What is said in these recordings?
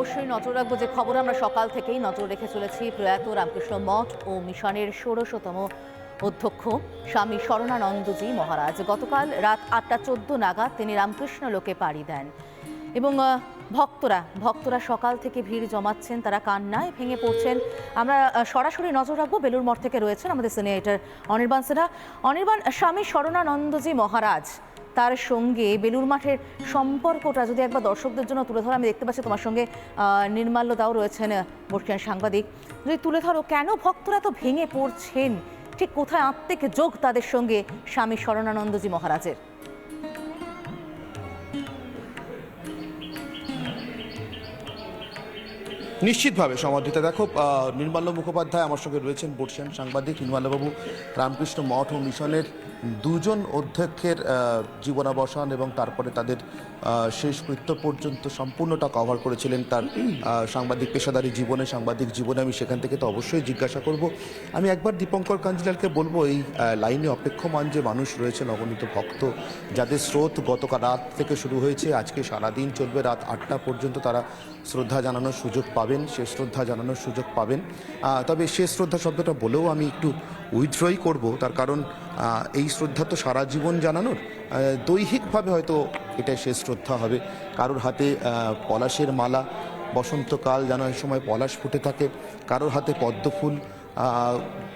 অবশ্যই নজর রাখব যে খবর আমরা সকাল থেকেই নজর রেখে চলেছি প্রয়াত রামকৃষ্ণ মঠ ও মিশনের ষোড়শতম অধ্যক্ষ স্বামী শরণানন্দজি মহারাজ। গতকাল রাত আটটা চোদ্দ নাগাদ তিনি রামকৃষ্ণ লোকে পাড়ি দেন এবং ভক্তরা ভক্তরা সকাল থেকে ভিড় জমাচ্ছেন, তারা কান্নায় ভেঙে পড়ছেন। আমরা সরাসরি নজর রাখব বেলুর মঠ থেকে রয়েছেন আমাদের সিনিয়র অনির্বাণ সিনহা অনির্বাণ, স্বামী শরণানন্দজি মহারাজ তার সঙ্গে বেলুর মাঠের সম্পর্কটা যদি একবার দর্শকদের জন্য তুলে ধরো, আমি দেখতে পাচ্ছি তোমার সঙ্গে নির্মাল্য দাও রয়েছেন বর্ষিয়ান সাংবাদিক। যদি তুলে ধরো, কেন ভক্তরা তো ভেঙে পড়ছেন? ঠিক কোথায় আত্মিক যোগ তাদের সঙ্গে স্বামী শরণানন্দজি মহারাজের? নিশ্চিতভাবে সমাধিতা দেখো নির্মাল্য মুখোপাধ্যায় আমার সঙ্গে রয়েছেন বর্ষিয়ান সাংবাদিক, নির্মাল্যবাবু রামকৃষ্ণ মঠ ও মিশনের দুজন অধ্যক্ষের জীবনাবসান এবং তারপরে তাদের আহ, শেষকৃত্য পর্যন্ত সম্পূর্ণটা কভার করেছিলেন তার সাংবাদিক পেশাদারী জীবনে সাংবাদিক জীবনে। আমি সেখান থেকে তো অবশ্যই জিজ্ঞাসা করব। আমি একবার দীপঙ্কর কাঞ্জিলালকে বলব এই লাইনে অপেক্ষমান যে মানুষ রয়েছেন অগণিত ভক্ত যাদের স্রোত গতকাল রাত থেকে শুরু হয়েছে আজকে সারাদিন চলবে রাত আটটা পর্যন্ত তারা শ্রদ্ধা জানানোর সুযোগ পাবেন সে শ্রদ্ধা জানানোর সুযোগ পাবেন। তবে সে শ্রদ্ধা শব্দটা বলেও আমি একটু উইথড্রই করব তার কারণ এই শ্রদ্ধা তো সারা জীবন জানানোর দৈহিকভাবে হয়তো এটা শেষ শ্রদ্ধা হবে। কারোর হাতে পলাশের মালা, বসন্তকাল যেন সময় পলাশ ফুটে থাকে, কারোর হাতে পদ্মফুল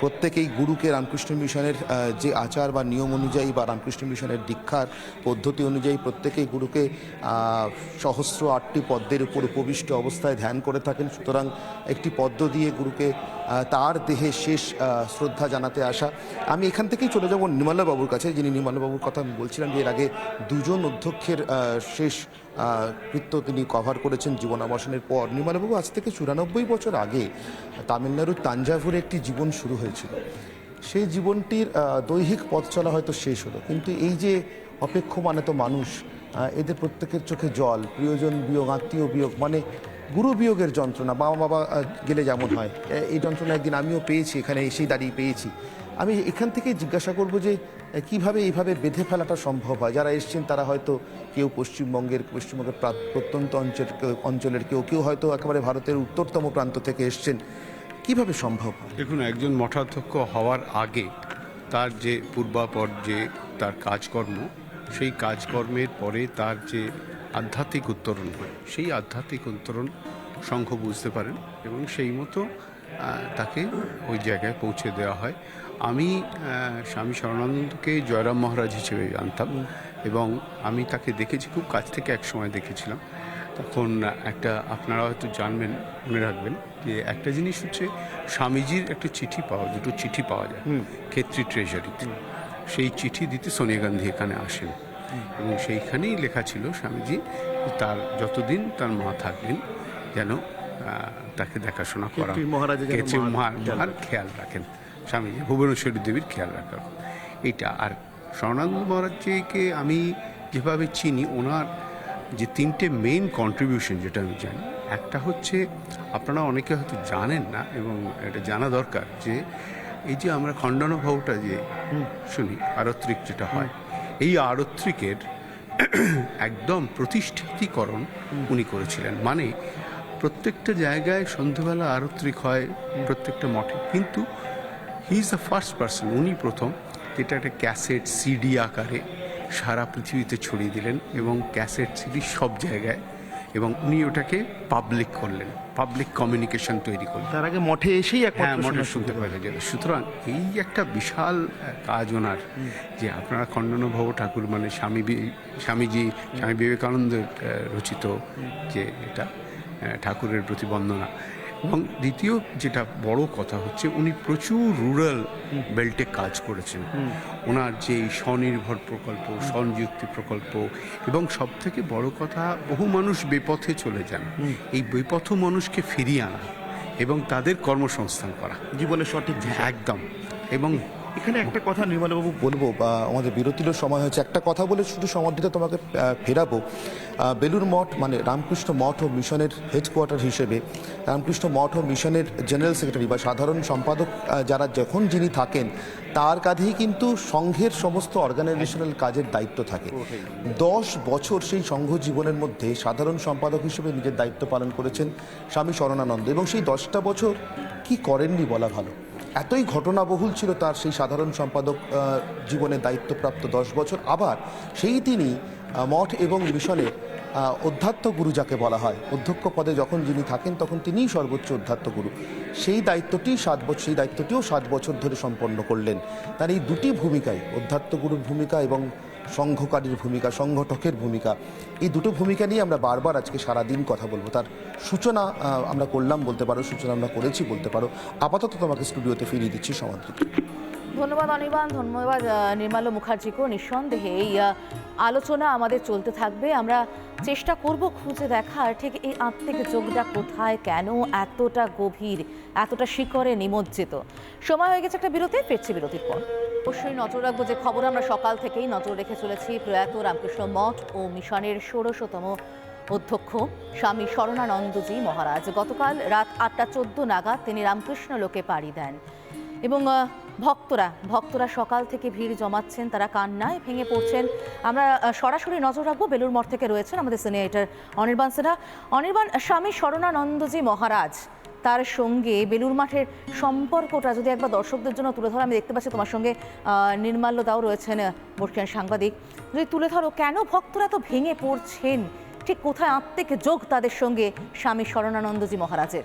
প্রত্যেকেই গুরুকে রামকৃষ্ণ মিশনের যে আচার বা নিয়ম অনুযায়ী বা রামকৃষ্ণ মিশনের দীক্ষার পদ্ধতি অনুযায়ী প্রত্যেকেই গুরুকে সহস্র আটটি পদ্মের উপর উপবিষ্ট অবস্থায় ধ্যান করে থাকেন। সুতরাং একটি পদ্ম দিয়ে গুরুকে তার দেহে শেষ শ্রদ্ধা জানাতে আসা। আমি এখান থেকেই চলে যাব নির্মলাবাবুর কাছে, যিনি নির্মলাবাবুর কথা আমি বলছিলাম যে এর আগে দুজন অধ্যক্ষের শেষ কৃত্য তিনি কভার করেছেন জীবনাবসানের পর। নির্মলাবাবু, আজ থেকে চুরানব্বই বছর আগে তামিলনাড়ুর তাঞ্জাভুরে একটি জীবন শুরু হয়েছিল। সেই জীবনটির দৈহিক পথ চলা হয়তো শেষ হলো, কিন্তু এই যে অপেক্ষমান এত মানুষ এদের প্রত্যেকের চোখে জল, প্রিয়জন বিয়োগ, আত্মীয় বিয়োগ মানে গুরু বিয়োগের যন্ত্রণা বাবা বাবা গেলে যেমন হয়। এই যন্ত্রণা একদিন আমিও পেয়েছি, এখানে এসেই দাঁড়িয়ে পেয়েছি। আমি এখান থেকে জিজ্ঞাসা করব যে কীভাবে এইভাবে বেঁধে ফেলাটা সম্ভব হয়? যারা এসছেন তারা হয়তো কেউ পশ্চিমবঙ্গের পশ্চিমবঙ্গের প্রা- প্রত্যন্ত অঞ্চল অঞ্চলের কেউ কেউ হয়তো একেবারে ভারতের উত্তরতম প্রান্ত থেকে এসছেন। কীভাবে সম্ভব দেখুন, একজন মঠাধ্যক্ষ হওয়ার আগে তার যে পূর্বাপর, যে তার কাজকর্ম, সেই কাজকর্মের পরে তার যে আধ্যাত্মিক উত্তরণ হয়, সেই আধ্যাত্মিক উত্তরণ সংঘ বুঝতে পারেন এবং সেই মতো তাকে ওই জায়গায় পৌঁছে দেওয়া হয়। আমি স্বামী শরণানন্দকে জয়রাম মহারাজ হিসেবে জানতাম এবং আমি তাকে দেখেছি খুব কাছ থেকে এক সময় দেখেছিলাম। তখন একটা আপনারা হয়তো জানবেন মনে রাখবেন যে একটা জিনিস হচ্ছে স্বামীজির একটা চিঠি পাওয়া দুটো চিঠি পাওয়া যায় ক্ষেত্রী ট্রেজারিতে। সেই চিঠি দিতে সোনিয়া গান্ধী এখানে আসেন। এবং সেইখানেই লেখা ছিল স্বামীজি তার যতদিন তার মা থাকবেন যেন তাকে দেখাশোনা করা। ক্ষেত্রী মহার খেয়াল রাখেন। স্বামীজি ভুবনেশ্বরী দেবীর খেয়াল রাখা এটা আর স্বর্ণানন্দ মহারাজকে আমি যেভাবে চিনি ওনার যে তিনটে মেইন কন্ট্রিবিউশন যেটা আমি জানি একটা হচ্ছে আপনারা অনেকে হয়তো জানেন না এবং এটা জানা দরকার যে এই যে আমরা খণ্ডানুভবটা যে শুনি আরত্রিক যেটা হয় এই আরত্রিকের একদম প্রতিষ্ঠিতকরণ উনি করেছিলেন। মানে প্রত্যেকটা জায়গায় সন্ধ্যেবেলা আরত্রিক হয় প্রত্যেকটা মঠে। কিন্তু he is the first person উনি প্রথম যেটা একটা ক্যাসেট সিডি আকারে সারা পৃথিবীতে ছড়িয়ে দিলেন এবং ক্যাসেট সিডি সব জায়গায় এবং উনি ওটাকে পাবলিক করলেন পাবলিক কমিউনিকেশন তৈরি করলেন। তার আগে মঠে এসেই হ্যাঁ শোনা শুনতে পাওয়া যেত সুতরাং এই একটা বিশাল কাজ ওনার যে আপনারা খণ্ডনভব ঠাকুর মানে স্বামী স্বামীজি স্বামী বিবেকানন্দের রচিত যে এটা। ঠাকুরের প্রতি বন্দনা এবং দ্বিতীয় যেটা বড় কথা হচ্ছে উনি প্রচুর রুরাল বেল্টে কাজ করেছেন। ওনার যে স্বনির্ভর প্রকল্প স্বনিযুক্তি প্রকল্প এবং সব থেকে বড় কথা বহু মানুষ বেপথে চলে যান। এই বেপথ মানুষকে ফিরিয়ে আনা এবং তাদের কর্মসংস্থান করা। জীবনের সঠিক একদম। এবং এখানে একটা কথা নির্মলবাবু বলব, বা আমাদের বিরতির সময় হয়েছে। একটা কথা বলে শুধু সমাধিতে তোমাকে ফেরাবো। বেলুর মঠ মানে রামকৃষ্ণ মঠ ও মিশনের হেডকোয়ার্টার হিসেবে, রামকৃষ্ণ মঠ ও মিশনের জেনারেল সেক্রেটারি বা সাধারণ সম্পাদক যারা যখন যিনি থাকেন, তার কাঁধেই কিন্তু সংঘের সমস্ত অর্গানাইজেশনাল কাজের দায়িত্ব থাকে। দশ বছর সেই সংঘ জীবনের মধ্যে সাধারণ সম্পাদক হিসেবে নিজের দায়িত্ব পালন করেছেন স্বামী শরণানন্দ। এবং সেই দশটা বছর কি করেননি বলা ভালো? এতই ঘটনাবহুল ছিল তার সেই সাধারণ সম্পাদক জীবনে দায়িত্বপ্রাপ্ত দশ বছর। আবার সেই তিনি মঠ এবং মিশনে অধ্যাত্ম গুরু যাকে বলা হয়, অধ্যক্ষ পদে যখন যিনি থাকেন তখন তিনিই সর্বোচ্চ অধ্যাত্ম গুরু। সেই দায়িত্বটি সাত বছর সেই দায়িত্বটিও সাত বছর ধরে সম্পন্ন করলেন। তার এই দুটি ভূমিকায় অধ্যাত্ম গুরুর ভূমিকা এবং সংঘকারীর ভূমিকা, সংগঠকের ভূমিকা, এই দুটো ভূমিকা নিয়ে আমরা বারবার আজকে সারাদিন কথা বলব। তার সূচনা আমরা করলাম বলতে পারো, সূচনা আমরা করেছি বলতে পারো। আপাতত তোমাকে স্টুডিওতে ফিরিয়ে দিচ্ছি, সমাদৃত। ধন্যবাদ অনির্বাণ, ধন্যবাদ নির্মাল মুখার্জিকেও। নিঃসন্দেহে এই আলোচনা আমাদের চলতে থাকবে। আমরা চেষ্টা করব খুঁজে দেখার ঠিক এই আত্মিক যোগটা কোথায়, কেন এতটা গভীর, এতটা শিকরে নিমজ্জিত? সময় হয়ে গেছে একটা বিরতি, ফিরছি বিরতির পর। অবশ্যই নজর রাখব যে খবর আমরা সকাল থেকেই নজর রেখে চলেছি প্রয়াত রামকৃষ্ণ মঠ ও মিশনের ষোড়শতম অধ্যক্ষ স্বামী শরণানন্দজি মহারাজ। গতকাল রাত আটটা চোদ্দ নাগাদ তিনি রামকৃষ্ণ লোকে পাড়ি দেন এবং ভক্তরা ভক্তরা সকাল থেকে ভিড় জমাচ্ছেন, তারা কান্নায় ভেঙে পড়ছেন। আমরা সরাসরি নজর রাখব বেলুর মঠ থেকে রয়েছেন আমাদের সিনিয়র অনির্বাণ সিনহা। অনির্বাণ, স্বামী শরণানন্দজি মহারাজ, তার সঙ্গে বেলুর মাঠের সম্পর্কটা যদি একবার দর্শকদের জন্য তুলে ধরো, আমি দেখতে পাচ্ছি তোমার সঙ্গে নির্মাল্য দাও রয়েছেন বর্ষিয়ান সাংবাদিক। যদি তুলে ধরো, কেন ভক্তরা তো ভেঙে পড়ছেন? ঠিক কোথায় আত্মিক যোগ তাদের সঙ্গে স্বামী শরণানন্দজি মহারাজের?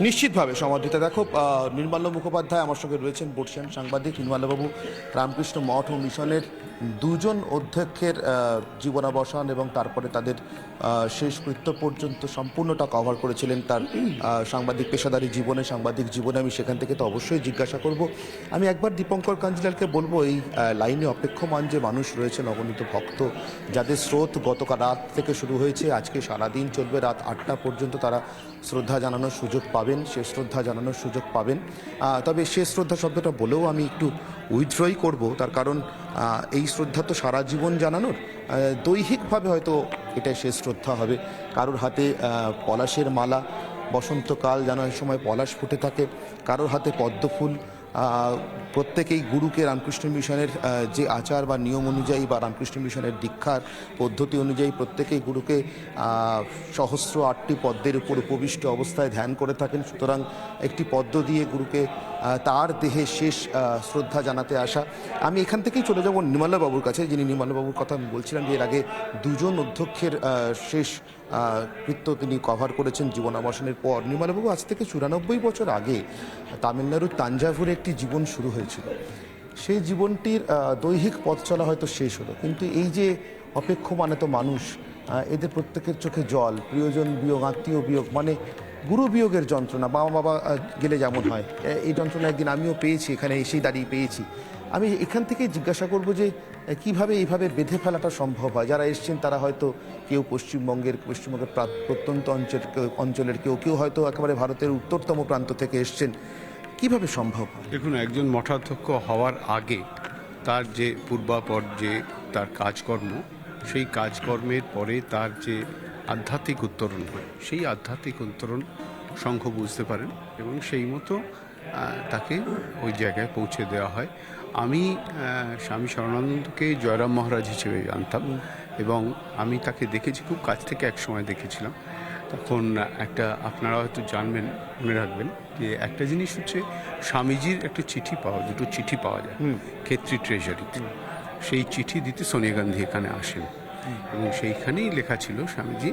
নিশ্চিতভাবে সমাধিতা দেখো নির্মাল্য মুখোপাধ্যায় আমার সঙ্গে রয়েছেন বর্ষিয়ান সাংবাদিক, নির্মাল্যবাবু রামকৃষ্ণ মঠ ও মিশনের দুজন অধ্যক্ষের জীবনাবসান এবং তারপরে তাদের শেষ কৃত্য পর্যন্ত সম্পূর্ণটা কভার করেছিলেন তার সাংবাদিক পেশাদারি জীবনে, সাংবাদিক জীবনে আমি সেখান থেকে তো অবশ্যই জিজ্ঞাসা করব। আমি একবার দীপঙ্কর কাঞ্জিলালকে বলব, এই লাইনে অপেক্ষমান যে মানুষ রয়েছে অগণিত ভক্ত, যাদের স্রোত গতকাল রাত থেকে শুরু হয়েছে, আজকে সারাদিন চলবে, রাত আটটা পর্যন্ত তারা শ্রদ্ধা জানানোর সুযোগ পাবেন, সে শ্রদ্ধা জানানোর সুযোগ পাবেন। তবে সে শ্রদ্ধা শব্দটা বলেও আমি একটু উইথড্রই করব, তার কারণ এই শ্রদ্ধা তো সারা জীবন জানানোর। দৈহিকভাবে হয়তো এটা শেষ শ্রদ্ধা হবে। কারোর হাতে পলাশের মালা, বসন্তকাল জানার সময় পলাশ ফুটে থাকে। কারোর হাতে পদ্মফুল প্রত্যেকেই গুরুকে রামকৃষ্ণ মিশনের যে আচার বা নিয়ম অনুযায়ী বা রামকৃষ্ণ মিশনের দীক্ষার পদ্ধতি অনুযায়ী প্রত্যেকেই গুরুকে সহস্র আটটি পদ্মের উপর উপবিষ্ট অবস্থায় ধ্যান করে থাকেন। সুতরাং একটি পদ্ম দিয়ে গুরুকে তার দেহে শেষ শ্রদ্ধা জানাতে আসা। আমি এখান থেকেই চলে যাব নির্মলাবাবুর কাছে। যিনি নির্মলাবাবুর কথা আমি বলছিলাম যে এর আগে দুজন অধ্যক্ষের শেষ কৃত্য তিনি কভার করেছেন জীবনাবসানের পর। নির্মলাবাবু আজ থেকে চুরানব্বই বছর আগে তামিলনাড়ুর তাঞ্জাভুরে একটি জীবন শুরু হয়েছিল। সেই জীবনটির দৈহিক পথ চলা হয়তো শেষ হলো, কিন্তু এই যে অপেক্ষমানে তো মানুষ এদের প্রত্যেকের চোখে জল, প্রিয়জন বিয়োগ, আত্মীয় বিয়োগ মানে গুরু বিয়োগের যন্ত্রণা, বাবা বাবা গেলে যেমন হয় এই যন্ত্রণা একদিন আমিও পেয়েছি, এখানে এসেই দাঁড়িয়ে পেয়েছি। আমি এখান থেকে জিজ্ঞাসা করব যে কীভাবে এইভাবে বেঁধে ফেলাটা সম্ভব হয়? যারা এসছেন তারা হয়তো কেউ পশ্চিমবঙ্গের পশ্চিমবঙ্গের প্রা- প্রত্যন্ত অঞ্চল, অঞ্চলের কেউ কেউ হয়তো একেবারে ভারতের উত্তরতম প্রান্ত থেকে এসছেন। কীভাবে সম্ভব? দেখুন, একজন মঠাধ্যক্ষ হওয়ার আগে তার যে পূর্বাপর, যে তার কাজকর্ম, সেই কাজকর্মের পরে তার যে আধ্যাত্মিক উত্তরণ হয়, সেই আধ্যাত্মিক উত্তরণ সংঘ বুঝতে পারেন এবং সেই মতো তাকে ওই জায়গায় পৌঁছে দেওয়া হয়। আমি স্বামী শরণানন্দকে জয়রাম মহারাজ হিসেবে জানতাম এবং আমি তাকে দেখেছি, খুব কাছ থেকে এক সময় দেখেছিলাম। তখন একটা আপনারা হয়তো জানবেন মনে রাখবেন যে একটা জিনিস হচ্ছে স্বামীজির একটা চিঠি পাওয়া দুটো চিঠি পাওয়া যায় ক্ষেত্রী ট্রেজারিতে। সেই চিঠি দিতে সোনিয়া গান্ধী এখানে আসেন। এবং সেইখানেই লেখা ছিল স্বামীজি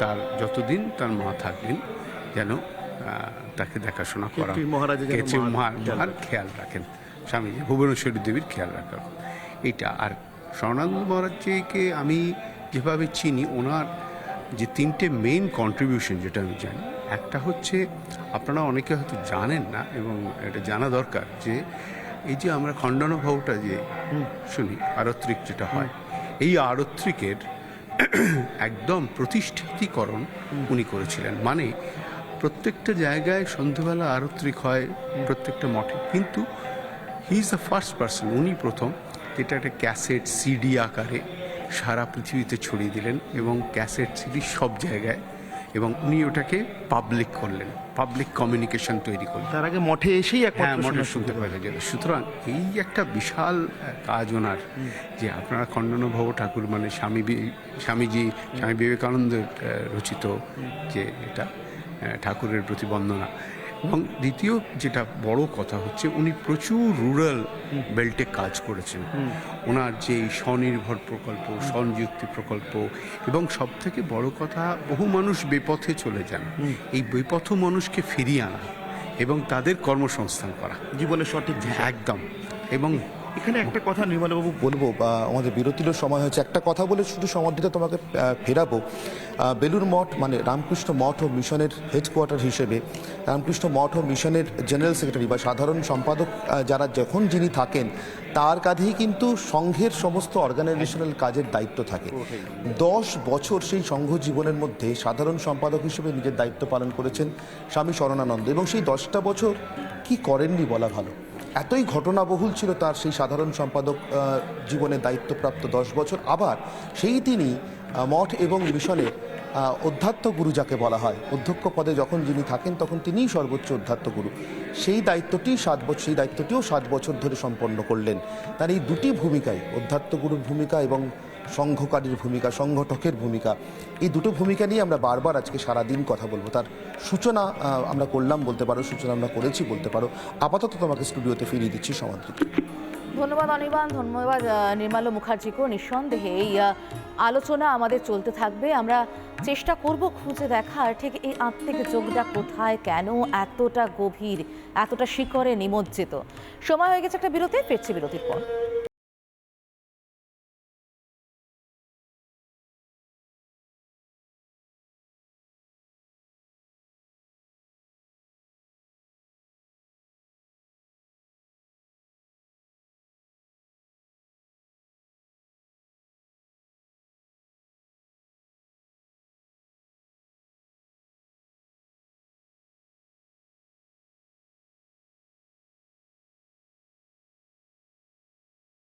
তার যতদিন তার মা থাকবেন যেন তাকে দেখাশোনা করা মহারাজা মহার খেয়াল রাখেন। স্বামীজি ভুবনেশ্বরী দেবীর খেয়াল রাখা এটা আর স্বর্ণানন্দ মহারাজজিকে আমি যেভাবে চিনি ওনার যে তিনটে মেইন কন্ট্রিবিউশন যেটা আমি জানি একটা হচ্ছে আপনারা অনেকে হয়তো জানেন না এবং এটা জানা দরকার যে এই যে আমরা খণ্ডানুভবটা যে শুনি আরত্রিক যেটা হয় এই আরত্রিকের একদম প্রতিষ্ঠিতিকরণ উনি করেছিলেন। মানে প্রত্যেকটা জায়গায় সন্ধ্যেবেলা আরত্রিক হয় প্রত্যেকটা মঠে। কিন্তু he is the first person উনি প্রথম যেটা একটা ক্যাসেট সিডি আকারে সারা পৃথিবীতে ছড়িয়ে দিলেন এবং ক্যাসেট সিডি সব জায়গায় এবং উনি ওটাকে পাবলিক করলেন পাবলিক কমিউনিকেশন তৈরি করলেন। তার আগে মঠে এসেই হ্যাঁ একমাত্র মনে শোনা শুনতে পাওয়া যেত সুতরাং এই একটা বিশাল কাজ ওনার যে আপনারা খণ্ডনভব ঠাকুর মানে স্বামী স্বামীজি স্বামী বিবেকানন্দের রচিত যে এটা ঠাকুরের প্রতি বন্দনা এবং দ্বিতীয় যেটা বড় কথা হচ্ছে উনি প্রচুর রুরাল বেল্টে কাজ করেছেন। ওনার যে স্বনির্ভর প্রকল্প স্বনিযুক্তি প্রকল্প এবং সব থেকে বড় কথা বহু মানুষ বেপথে চলে যান। এই বেপথ মানুষকে ফিরিয়ে আনা এবং তাদের কর্মসংস্থান করা। জীবনের সঠিক একদম। এবং এখানে একটা কথা নির্মলবাবু বলব, বা আমাদের বিরতিরও সময় হয়েছে। একটা কথা বলে শুধু সমাধিটা তোমাকে ফেরাবো। বেলুর মঠ মানে রামকৃষ্ণ মঠ ও মিশনের হেডকোয়ার্টার হিসেবে, রামকৃষ্ণ মঠ ও মিশনের জেনারেল সেক্রেটারি বা সাধারণ সম্পাদক যারা যখন যিনি থাকেন, তার কাঁধেই কিন্তু সংঘের সমস্ত অর্গানাইজেশনাল কাজের দায়িত্ব থাকে। দশ বছর সেই সংঘ জীবনের মধ্যে সাধারণ সম্পাদক হিসেবে নিজের দায়িত্ব পালন করেছেন স্বামী শরণানন্দ। এবং সেই দশটা বছর কি করেননি বলা ভালো? এতই ঘটনাবহুল ছিল তার সেই সাধারণ সম্পাদক জীবনে দায়িত্বপ্রাপ্ত দশ বছর। আবার সেই তিনি মঠ এবং মিশনে অধ্যাত্ম গুরু যাকে বলা হয়, অধ্যক্ষ পদে যখন যিনি থাকেন তখন তিনিই সর্বোচ্চ অধ্যাত্ম গুরু। সেই দায়িত্বটি সাত বছর সেই দায়িত্বটিও সাত বছর ধরে সম্পন্ন করলেন। তার এই দুটি ভূমিকায় অধ্যাত্ম গুরুর ভূমিকা এবং সংঘকারীর ভূমিকা সংগঠকের ভূমিকা এই দুটো ভূমিকা নিয়ে আমরা বারবার আজকে সারাদিন কথা বলব। তার সূচনা আমরা করলাম বলতে পারো সূচনা আমরা করেছি বলতে পারো। আপাতত তোমাকে স্টুডিওতে ফিরিয়ে দিচ্ছি সমাদৃত ধন্যবাদ অনির্বাণ ধন্যবাদ আহ, নির্মাল্য মুখার্জিকেও নিঃসন্দেহে। এই আলোচনা আমাদের চলতে থাকবে। আমরা চেষ্টা করব খুঁজে দেখার। ঠিক এই আত্মিক যোগটা কোথায় কেন এতটা গভীর এতটা শিকড়ে নিমজ্জিত? সময় হয়ে গেছে একটা বিরতি ফিরছি বিরতির পর।